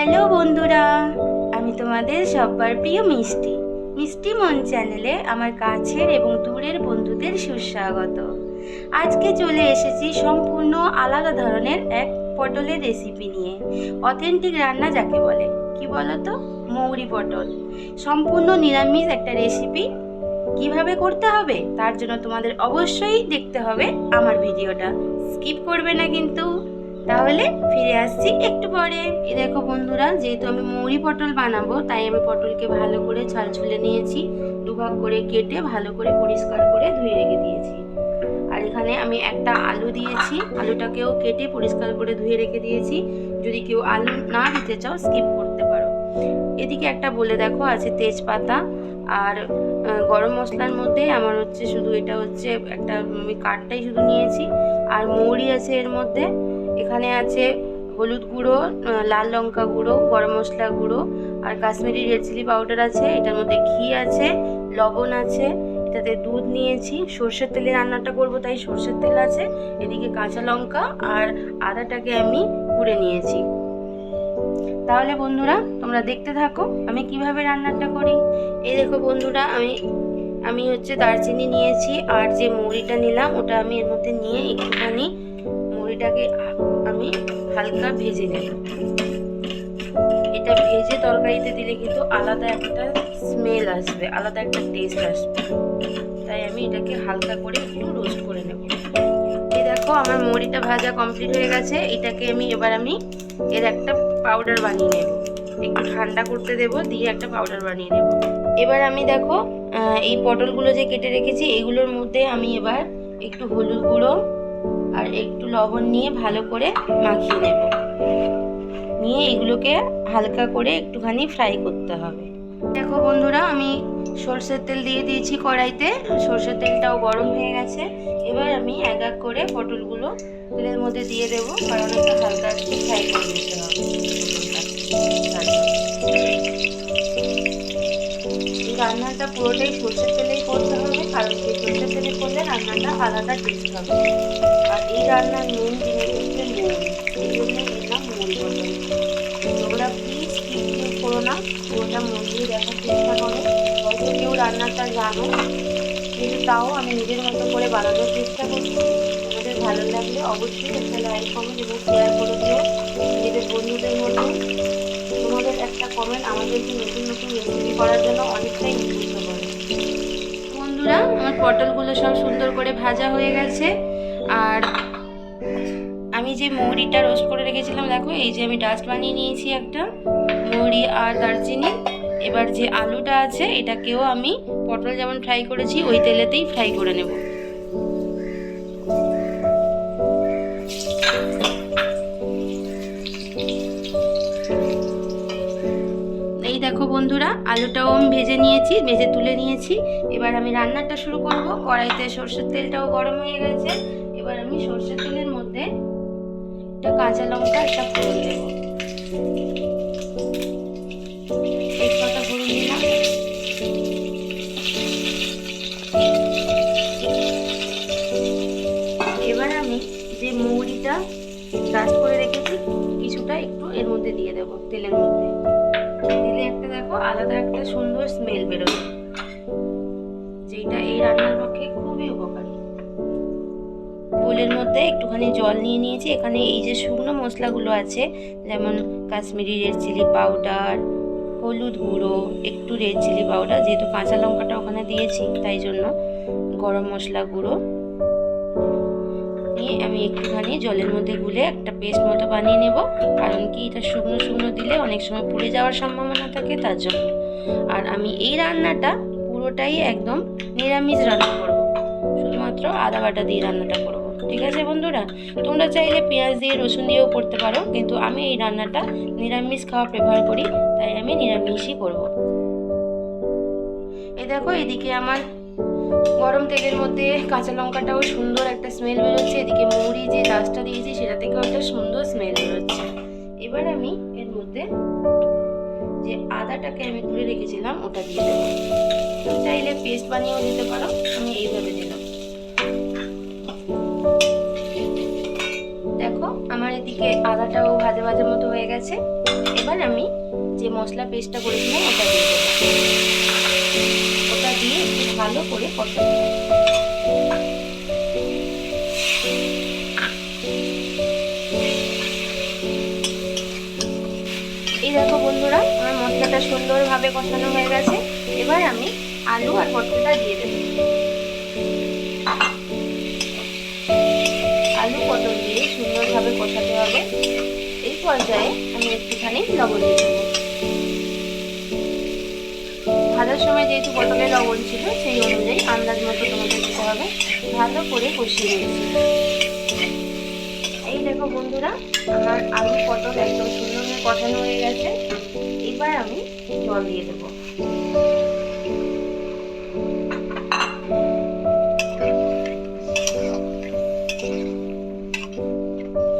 Hello বন্ধুরা, আমি তোমাদের সব্বার প্রিয় মিষ্টি। মিষ্টি মন চ্যানেলে আমার কাছের এবং দূরের বন্ধুদের সুস্বাগত। আজকে চলে এসেছি সম্পূর্ণ আলাদা ধরনের এক পটলের রেসিপি নিয়ে। অথেন্টিক রান্না যাকে বলে। কি বলো তো মৌরি পটল। সম্পূর্ণ নিরামিষ একটা রেসিপি কীভাবে করতে হবে? তার জন্য তোমাদের অবশ্যই দেখতে হবে আমার ভিডিওটা। স্কিপ করবে না কিন্তু। তাহলে ফিরে আসছি একটু পরে। এই দেখো বন্ধুরা, যেহেতু আমি মৌরি পটল বানাবো, তাই আমি পটলকে ভালো করে ছাল ছুলে নিয়েছি, দুভাগ করে কেটে ভালো করে পরিষ্কার করে ধুয়ে রেখে দিয়েছি। আর এখানে আমি একটা আলু দিয়েছি, আলুটাকেও কেটে পরিষ্কার করে ধুয়ে রেখে দিয়েছি। যদি কেউ আলু না দিতে চাও, স্কিপ করতে পারো। এদিকে একটা বলে দেখো, আছে তেজপাতা আর গরম মশলার মধ্যে আমার হচ্ছে শুধু এটা হচ্ছে একটা, আমি কাঠটাই শুধু নিয়েছি। আর মৌরি আছে এর মধ্যে এখানে আছে হলুদ গুঁড়ো লাল লঙ্কা গুঁড়ো, গরম মশলা গুঁড়ো আর কাশ্মীরি রেড চিলি পাউডার আছে। এটার মধ্যে ঘি আছে, লবণ আছে। এটাতে দুধ নিয়েছি। সর্ষের তেলে রান্নাটা করব, তাই সর্ষের তেল আছে। এদিকে কাঁচা লঙ্কা আর আদাটাকে আমি কুড়ে নিয়েছি। তাহলে বন্ধুরা, তোমরা দেখতে থাকো আমি কীভাবে রান্নাটা করি। এই দেখো বন্ধুরা, আমি আমি হচ্ছে দারচিনি নিয়েছি আর যে মুড়িটা নিলাম, ওটা আমি এর মধ্যে নিয়ে একটুখানি মুড়িটাকে আমি হালকা ভেজে নেব। এটা ভেজে তরকারিতে দিলে কিন্তু আলাদা একটা স্মেল আসবে, আলাদা একটা টেস্ট আসবে। তাই আমি এটাকে হালকা করে একটু রোস্ট করে নেব। এই দেখো আমার মুড়িটা ভাজা কমপ্লিট হয়ে গেছে। এটাকে আমি এবার আমি এর একটা পাউডার বানিয়ে নেব। একটু ঠান্ডা করতে দেব, দিয়ে একটা পাউডার বানিয়ে নেব। এবার আমি দেখো এই পটলগুলো যে কেটে রেখেছি, এগুলোর মধ্যে আমি এবার একটু হলুদ গুঁড়ো আর একটু লবণ নিয়ে ভালো করে মাখিয়ে নেব। নিয়ে এগুলোকে হালকা করে একটুখানি ফ্রাই করতে হবে। দেখো বন্ধুরা, আমি সর্ষের তেল দিয়ে দিয়েছি কড়াইতে। সর্ষের তেলটাও গরম হয়ে গেছে। এবার আমি এক এক করে পটলগুলো তেলের মধ্যে দিয়ে দেবো, কারণ একটু হালকা একটু ফ্রাই করে নিতে হবে। রান্নাটা পুরোটাই সর্ষের হবে কারণ সেই সর্ষের তেলে করলে রান্নাটা আলাদা টেস্ট হবে আর এই রান্নার মেন জিনিস হচ্ছে মৌরি এই জন্য নাম মৌরি পটল তোমরা প্লিজ স্কিপ করো না। পুরোটা মন দিয়ে দেখার চেষ্টা করো। হয়তো কেউ রান্নাটা জানো, কিন্তু তাও আমি নিজের মতো করে বানানোর চেষ্টা করছি। তোমাদের ভালো লাগলে অবশ্যই একটা লাইক কমেন্ট এবং শেয়ার করে দিও নিজেদের বন্ধুদের মধ্যে। তোমাদের একটা কমেন্ট আমাদেরকে নতুন নতুন রেসিপি করার জন্য অনেকটাই উদ্বুদ্ধ করে। পটলগুলো সব সুন্দর করে ভাজা হয়ে গেছে। আর আমি যে মৌরিটা রোস্ট করে রেখেছিলাম, দেখো, এই যে আমি ডাস্ট বানিয়ে নিয়েছি একটা, মৌরি আর দারচিনি। এবার যে আলুটা আছে, এটাকেও আমি পটল যেমন ফ্রাই করেছি, ওই তেলেতেই ফ্রাই করে নেব। বন্ধুরা, আলুটাও আমি ভেজে নিয়েছি, ভেজে তুলে নিয়েছি। এবার আমি রান্নাটা শুরু করব। কড়াইতে সর্ষের তেলটাও গরম হয়ে গেছে। এবার আমি সর্ষের তেলের মধ্যে একটা কাঁচা লঙ্কা একটা ফোড়ন দেবো। এবার আমি যে মৌরিটা ডাস্ট করে রেখেছি, কিছুটা একটু এর মধ্যে দিয়ে দেবো, তেলের মধ্যে। একটা দেখো, আলাদা একটা সুন্দর স্মেল বেরোবে যেটা এই রান্নার পক্ষে খুবই উপকারী। বোলের মধ্যে একটুখানি জল নিয়ে নিয়েছি। এখানে এই যে শুকনো মশলাগুলো আছে, যেমন কাশ্মীরি রেড চিলি পাউডার হলুদ গুঁড়ো, একটু রেড চিলি পাউডার যেহেতু কাঁচা লঙ্কাটা ওখানে দিয়েছি, তাই জন্য গরম মশলা গুঁড়ো। নিয়ে আমি একটুখানি জলের মধ্যে গুলে একটা পেস্ট মতো বানিয়ে নেব। কারণ কি, এটা শুকনো শুকনো দিলে অনেক সময় পুড়ে যাওয়ার সম্ভাবনা থাকে, তার জন্য। আর আমি এই রান্নাটা পুরোটাই একদম নিরামিষ রান্না করব। শুধুমাত্র আদা বাটা দিয়ে রান্নাটা করব। ঠিক আছে বন্ধুরা? তোমরা চাইলে পেঁয়াজ দিয়ে রসুন দিয়েও করতে পারো, কিন্তু আমি এই রান্নাটা নিরামিষ খাওয়া প্রেফার করি, তাই আমি নিরামিষই করব। এই দেখো, এদিকে আমার গরম তেলের মধ্যে কাঁচা লঙ্কাটাও সুন্দর একটা স্মেল বেরোচ্ছে। এদিকে মৌরি যে ডাস্টটা দিয়েছি, সেটা থেকেও একটা সুন্দর স্মেল বেরোচ্ছে। এবার আমি এর মধ্যে যে আদাটাকে আমি তুলে রেখেছিলাম, ওটা দিয়ে দেবো। চাইলে পেস্ট বানিয়েও দিতে পারো, আমি এইভাবে দিলাম। দেখো, আমার এদিকে আদাটাও ভাজা ভাজা মতো হয়ে গেছে। এবার আমি যে মশলা পেস্টটা করেছিলাম, ওটা দিয়ে দেবো। ওটা দিয়ে ভালো করে হবে এই দেখো বন্ধুরা, আমার মশলাটা সুন্দরভাবে কষানো হয়ে গেছে। এবার আমি আলু আর পটলটা দিয়ে দেবো। আলু পটল দিয়ে সুন্দরভাবে কষাতে হবে। এই পর্যায়ে আমি একটুখানি লবণ দিয়ে দেবো। ভাজার সময় যেহেতু পটলে লবণ ছিল, সেই অনুযায়ী আন্দাজ মতো তোমাদের দিতে হবে। ভালো করে কষিয়ে নিয়েছি এই দেখো বন্ধুরা, আমার আলু পটল একদম সুন্দরভাবে কষানো হয়ে গেছে। এবার আমি জল দিয়ে দেবো।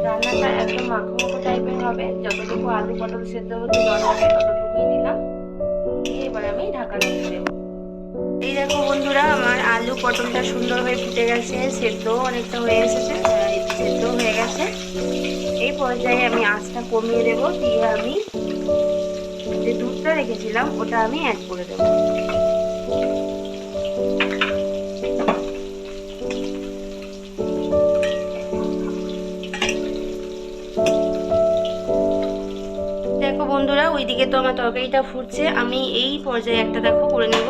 রান্নাটা একদম মাখো মাখো টাইপের হবে। যতটুকু আলু পটল সেদ্ধ হতে জল দিলাম দিয়ে এই দেখো বন্ধুরা, আমার আলু পটলটা সুন্দরভাবে ফুটে গেছে সেদ্ধ অনেকটা হয়ে এসেছে সেদ্ধ হয়ে গেছে। এই পর্যায়ে আমি আঁচটা কমিয়ে দেবো, দিয়ে আমি যে দুধটা রেখেছিলাম, ওটা আমি অ্যাড করে দেবো। বন্ধুরা, ওইদিকে তো আমার তরকারিটা ফুটছে। আমি এই পর্যায়ে একটা দেখো করে নেব।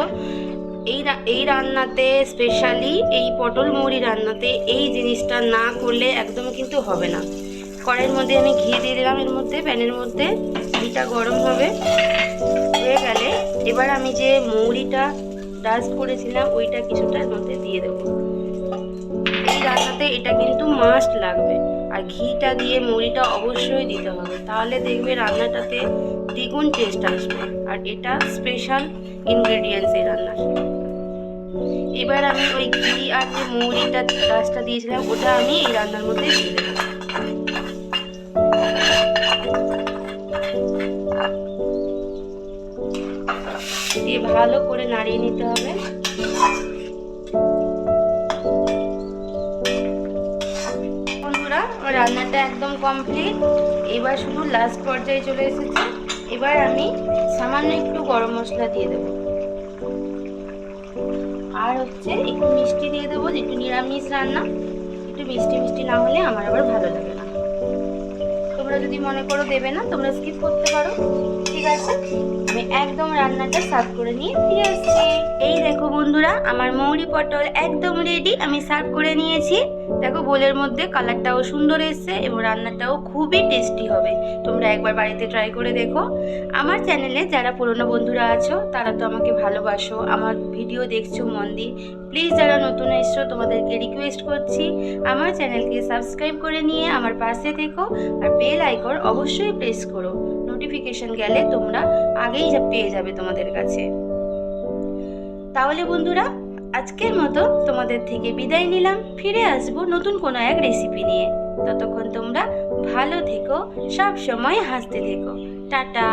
এই এই রান্নাতে স্পেশালি এই পটল মুড়ি রান্নাতে এই জিনিসটা না করলে একদম কিন্তু হবে না। কড়াইয়ের মধ্যে আমি ঘি দিয়ে দিলাম এর মধ্যে, প্যানের মধ্যে। ঘিটা গরম হবে। হয়ে গেলে এবার আমি যে মৌরিটা ডাস্ট করেছিলাম, ওইটা কিছুটা এর মধ্যে দিয়ে দেবো। এই রান্নাতে এটা কিন্তু মাস্ট লাগবে। আর ঘিটা দিয়ে মুড়িটা অবশ্যই দিতে হবে। তাহলে দেখবে রান্নাটাতে দ্বিগুণ টেস্ট আসবে। আর এটা স্পেশাল ইনগ্রেডিয়েন্টস এই রান্নার। এবার আমি ওই ঘি আর যে মুড়িটা, গাছটা দিয়েছিলাম, ওটা আমি এই রান্নার মধ্যে দিয়ে দিয়ে ভালো করে নাড়িয়ে নিতে হবে। রান্নাটা একদম কমপ্লিট এবার শুধু লাস্ট পর্যায়ে চলে এসেছে। এবার আমি সামান্য একটু গরম মশলা দিয়ে দেবো। আর হচ্ছে একটু মিষ্টি দিয়ে দেবো, যেহেতু নিরামিষ রান্না। একটু মিষ্টি মিষ্টি না হলে আমার আবার ভালো লাগে না। তোমরা যদি মনে করো দেবে না, তোমরা স্কিপ করতে পারো। ঠিক আছে? আমি একদম রান্নাটা সার্ভ করে নিয়ে ফিরে আসছি এই দেখো বন্ধুরা, আমার মৌরি পটল একদম রেডি আমি সার্ভ করে নিয়েছি। দেখো বোলের মধ্যে কালারটাও সুন্দর এসছে এবং রান্নাটাও খুবই টেস্টি হবে। তোমরা একবার বাড়িতে ট্রাই করে দেখো। আমার চ্যানেলে যারা পুরনো বন্ধুরা আছো, তারা তো আমাকে ভালোবাসো। আমার ভিডিও দেখছ মন দিয়ে। প্লিজ যারা নতুন এসছো, তোমাদেরকে রিকোয়েস্ট করছি, আমার চ্যানেলকে সাবস্ক্রাইব করে নিয়ে আমার পাশে থেকো। আর বেল আইকন অবশ্যই প্রেস করো। নোটিফিকেশন গেলে তোমরা আগেই পেয়ে যাবে তোমাদের কাছে। তাহলে বন্ধুরা, আজকের মতো তোমাদের থেকে বিদায় নিলাম। ফিরে আসব নতুন কোনো এক রেসিপি নিয়ে। ততক্ষণ তোমরা ভালো থেকো সব সময় হাসতে থেকো। টাটা!